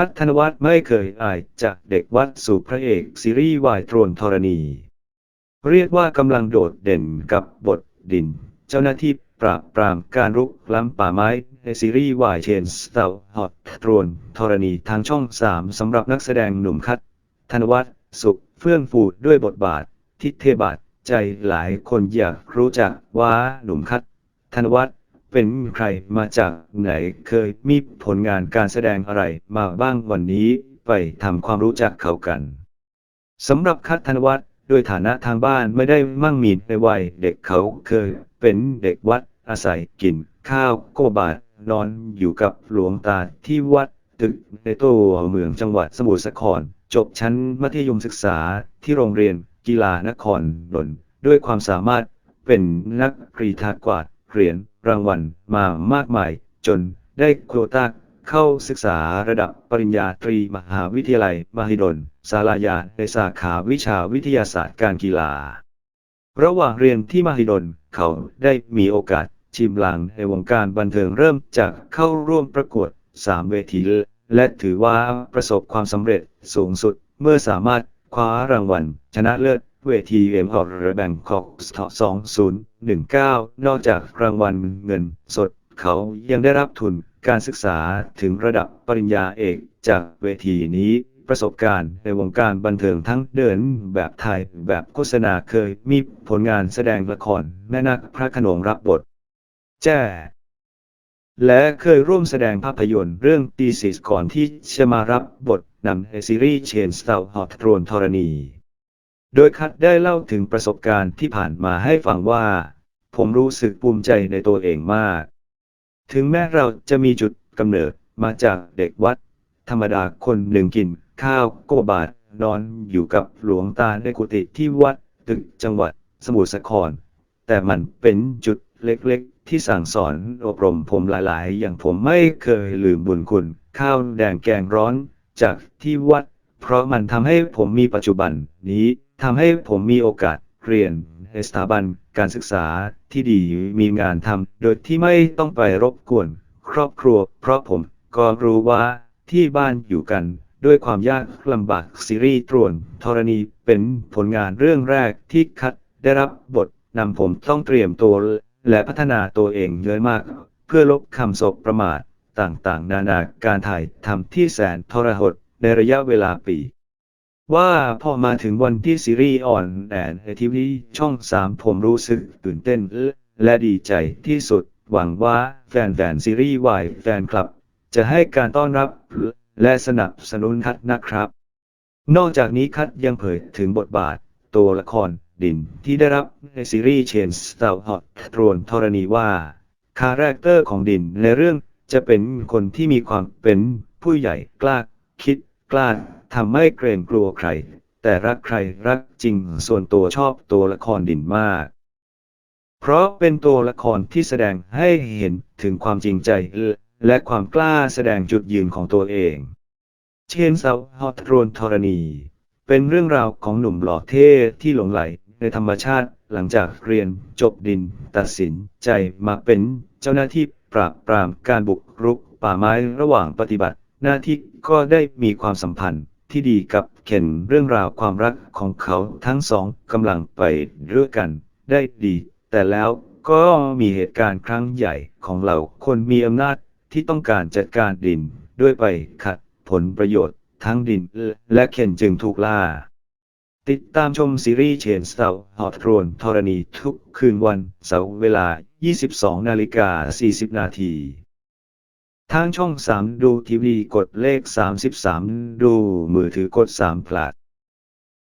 คัดธนวัฒน์ไม่เคยอายจากเด็กวัดสู่พระเอกซีรีส์วายโทรนธรณี เรียกว่ากำลังโดดเด่นกับบทดิน เจ้าหน้าที่ปราบปรามการรุกล้ำป่าไม้ในซีรีส์วายเชนสเตลฮอตโทรนธรณีทางช่อง 3สำหรับนักแสดงหนุ่มคัดธนวัฒน์สุขเฟื่องฟูด้วยบทบาท ทิเทบาทใจหลายคนอยากรู้จักว่าหนุ่มคัดธนวัฒน์ เป็นใครมาจากไหนเคยมีผลงานการแสดงอะไรมาบ้างวันนี้ไปทำความรู้จักเขากันสำหรับคัดธนวัฒน์โดยฐานะทางบ้านไม่ได้มั่งมีในวัยเด็กเขาเคยเป็นเด็กวัดอาศัยกินข้าวโกบาทนอนอยู่กับหลวงตาที่วัดตึกในตัวเมืองจังหวัดสมุทรสาคร จบชั้นมัธยมศึกษาที่โรงเรียนกีฬานครนนท์ด้วยความสามารถเป็นนักกรีฑากวาด เหรียญรางวัลมามากมาย จนได้โควตาเข้าศึกษาระดับปริญญาตรีมหาวิทยาลัย มหิดลสารยาในสาขาวิชาวิทยาศาสตร์การกีฬา ระหว่างเรียนที่มหิดลเขาได้มีโอกาสชิมลางในวงการบันเทิงเริ่มจากเข้าร่วมประกวด 3 เวทีและถือว่าประสบความสำเร็จสูงสุดเมื่อสามารถคว้ารางวัล ชนะเลิศเวทีเอ็มฮอร์แบงคอกสต 19 นอกจากรางวัลเงินสด เขายังได้รับทุนการศึกษาถึงระดับปริญญาเอกจากเวทีนี้ประสบการณ์ในวงการบันเทิงทั้งเดินแบบไทยแบบโฆษณาเคยมีผลงานแสดงละครแม่นาคพระขนงรับบท แจ้ และเคยร่วมแสดงภาพยนตร์เรื่องตีสิสก่อนที่จะมารับบทนำในซีรีส์เชนสตาร์ฮอตโทรนธรณี โดยคัดได้เล่าถึงประสบการณ์ที่ผ่านมาให้ฟังว่า ผมรู้สึกภูมิใจในตัวเองมาก ถึงแม้เราจะมีจุดกำเนิดมาจากเด็กวัด ธรรมดาคนหนึ่งกิน ข้าวโกบาทนอนอยู่กับหลวงตาในกุฏิที่วัดตึกจังหวัดสมุทรสาคร แต่มันเป็นจุดเล็กๆ ที่สั่งสอนอบรมผมหลายๆ อย่างผมไม่เคยลืมบุญคุณ ข้าวแดงแกงร้อนจากที่วัด เพราะมันทำให้ผมมีปัจจุบันนี้ทำให้ผมมีโอกาสเรียนในสถาบันการศึกษาที่ดีมีงานทำโดยที่ไม่ต้องไปรบกวน ครอบครัว เพราะผมก็รู้ว่าที่บ้านอยู่กันด้วยความยากลำบากซีรีส์ตรวนธรณีเป็นผลงานเรื่องแรกที่คัดได้รับบทนำผมต้องเตรียมตัว และพัฒนาตัวเองเยอะมาก เพื่อลบคำศพประมาทต่างๆ นานาการถ่ายทำที่แสนทรหด ในระยะเวลาปี ว่าพอมาถึงวันที่ซีรีส์ออนแอนทีวีช่อง3ผมรู้สึกตื่นเต้นและดีใจที่สุด หวังว่าแฟนๆซีรีส์วายแฟนคลับ จะให้การต้อนรับและสนับสนุนคัดนะครับ นอกจากนี้คัดยังเผยถึงบทบาท ตัวละครดินที่ได้รับในซีรีส์เชนสตาร์ฮอตโทรนธรณีว่า คาแรคเตอร์ของดินในเรื่องจะเป็นคนที่มีความเป็นผู้ใหญ่กล้าคิด กล้าทำไม่เกรงกลัวใคร แต่รักใครรักจริงส่วนตัวชอบตัวละครดินมาก เพราะเป็นตัวละครที่แสดงให้เห็นถึงความจริงใจ และความกล้าแสดงจุดยืนของตัวเอง เชนเซาฮอตโรนธรณี เป็นเรื่องราวของหนุ่มหล่อเท่ที่หลงไหลในธรรมชาติหลังจากเรียนจบดินตัดสินใจมาเป็นเจ้าหน้าที่ปราบปรามการบุกรุกป่าไม้ระหว่างปฏิบัติ หน้าที่ก็ได้มีความสัมพันธ์ที่ดีกับเข็นเรื่องราวความรักของเขาทั้งสองกำลังไปด้วยกัน ได้ดี แต่แล้วก็มีเหตุการณ์ครั้งใหญ่ของเราคนมีอำนาจที่ต้องการจัดการดินด้วยไปขัดผลประโยชน์ทั้งดินและเข็นจึงถูกล่า ติดตามชมซีรีส์เชนสเตาฮอตโทรนธรณีทุกคืนวันเสาร์เวลา 22 นาฬิกา 40 นาที ทางช่อง 3 ดูทีวีกดเลข 33 ดูมือถือกด3พลัด